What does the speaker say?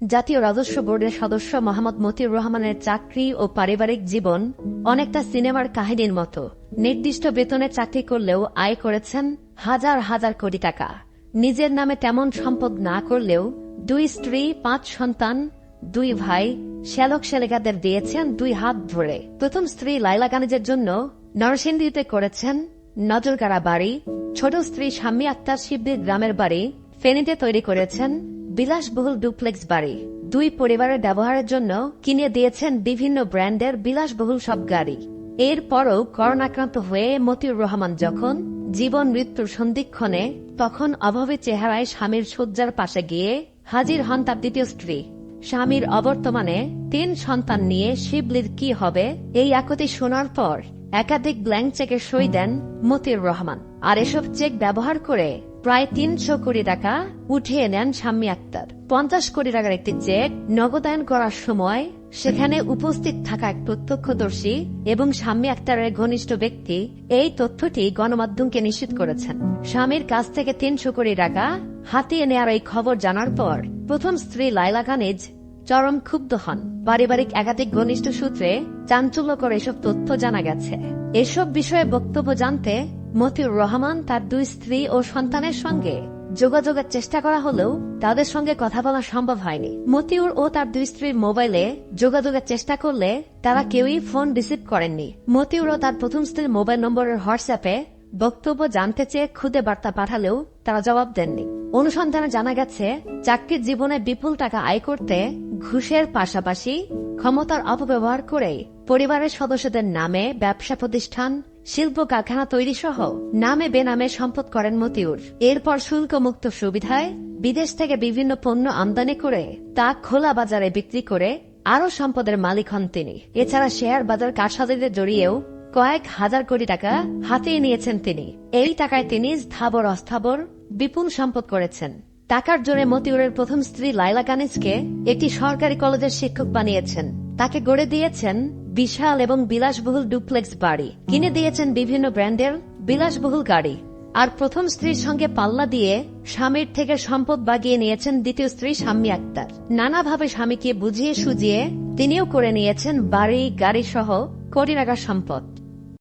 জাতীয় রাজস্ব বোর্ডের সদস্য মোহাম্মদ মতিউর রহমানের চাকরি ও পারিবারিক জীবন অনেকটা সিনেমার কাহিনীর মতো। নির্দিষ্ট বেতনে চাকরি করলেও আয় করেছেন হাজার হাজার কোটি টাকা। নিজের নামে তেমন সম্পদ না করলেও দুই স্ত্রী, পাঁচ সন্তান, দুই ভাই, শ্যালক শ্যালিকাদের দিয়েছেন দুই হাত ধরে। প্রথম স্ত্রী লাইলা কানিজের জন্য নরসিংদীতে করেছেন নজরগাড়া বাড়ি। ছোট স্ত্রী শাম্মী আক্তার শিববির গ্রামের বাড়ি ফেনীতে তৈরি করেছেন বিলাসবহুল ডুপ্লেক্স বাড়ি। দুই পরিবারের ব্যবহারের জন্য কিনে দিয়েছেন বিভিন্ন ব্র্যান্ডের বিলাসবহুল সব গাড়ি। এরপরও করোনাক্রান্ত হয়ে মতিউর রহমান যখন জীবন মৃত্যুর সন্ধিক্ষণে তখন অভাবে চেহারায় স্বামীর শয্যার পাশে গিয়ে হাজির হন তার দ্বিতীয় স্ত্রী। স্বামীর অবর্তমানে তিন সন্তান নিয়ে শিবলির কি হবে এই একতি শোনার পর একাধিক ব্ল্যাঙ্ক চেকের সই দেন মতিউর রহমান। আর এসব চেক ব্যবহার করে প্রায় তিনশো কোটি টাকা উঠিয়ে নেন শাম্মী আক্তার। পঞ্চাশ কোটি টাকার একটি চেক নগদায়ন করার সময় সেখানে উপস্থিত থাকা এক প্রত্যক্ষদর্শী এবং শাম্মী আক্তারের ঘনিষ্ঠ ব্যক্তি এই তথ্যটি গণমাধ্যমকে নিশ্চিত করেছেন। স্বামীর কাছ থেকে তিনশো কোটি টাকা হাতিয়ে নেওয়ার এই খবর জানার পর প্রথম স্ত্রী লাইলা কানিজ চরম ক্ষুব্ধ হন। পারিবারিক একাধিক ঘনিষ্ঠ সূত্রে চাঞ্চল্যকর এসব তথ্য জানা গেছে। এসব বিষয়ে বক্তব্য জানতে মতিউর রহমান তার দুই স্ত্রী ও সন্তানের সঙ্গে যোগাযোগের চেষ্টা করা হলেও তাদের সঙ্গে কথা বলা সম্ভব হয়নি। মতিউর ও তার দুই স্ত্রীর মোবাইলে যোগাযোগের চেষ্টা করলে তারা কেউই ফোন রিসিভ করেননি। মতিউর ও তার প্রথম স্ত্রীর মোবাইল নম্বরের হোয়াটসঅ্যাপে বক্তব্য জানতে চেয়ে খুদে বার্তা পাঠালেও তারা জবাব দেননি। অনুসন্ধানে জানা গেছে, চাকরির জীবনে বিপুল টাকা আয় করতে ঘুষের পাশাপাশি ক্ষমতার অপব্যবহার করে পরিবারের সদস্যদের নামে ব্যবসা প্রতিষ্ঠান শিল্প কারখানা তৈরি সহ নামে বেনামে সম্পদ করেন মতিউর। এরপর শুল্ক মুক্ত সুবিধায় বিদেশ থেকে বিভিন্ন পণ্য আমদানি করে তা খোলা বাজারে বিক্রি করে আরও সম্পদের মালিক হন তিনি। এছাড়া শেয়ার বাজার কারসাজিতে জড়িয়েও কয়েক হাজার কোটি টাকা হাতিয়ে নিয়েছেন তিনি। এই টাকায় তিনি স্থাবর অস্থাবর বিপুল সম্পদ করেছেন। টাকার জোরে মতিউরের প্রথম স্ত্রী লাইলা কানিজকে একটি সরকারি কলেজের শিক্ষক বানিয়েছেন। তাকে গড়ে দিয়েছেন বিশাল এবং বিলাসবহুল ডুপ্লেক্স বাড়ি। কিনে দিয়েছেন বিভিন্ন ব্র্যান্ডের বিলাসবহুল গাড়ি। আর প্রথম স্ত্রীর সঙ্গে পাল্লা দিয়ে স্বামীর থেকে সম্পদ বাগিয়ে নিয়েছেন দ্বিতীয় স্ত্রী স্বামী আক্তার। নানাভাবে স্বামীকে বুঝিয়ে সুজিয়ে তিনিও করে নিয়েছেন বাড়ি গাড়ি সহ কোটি টাকার সম্পদ।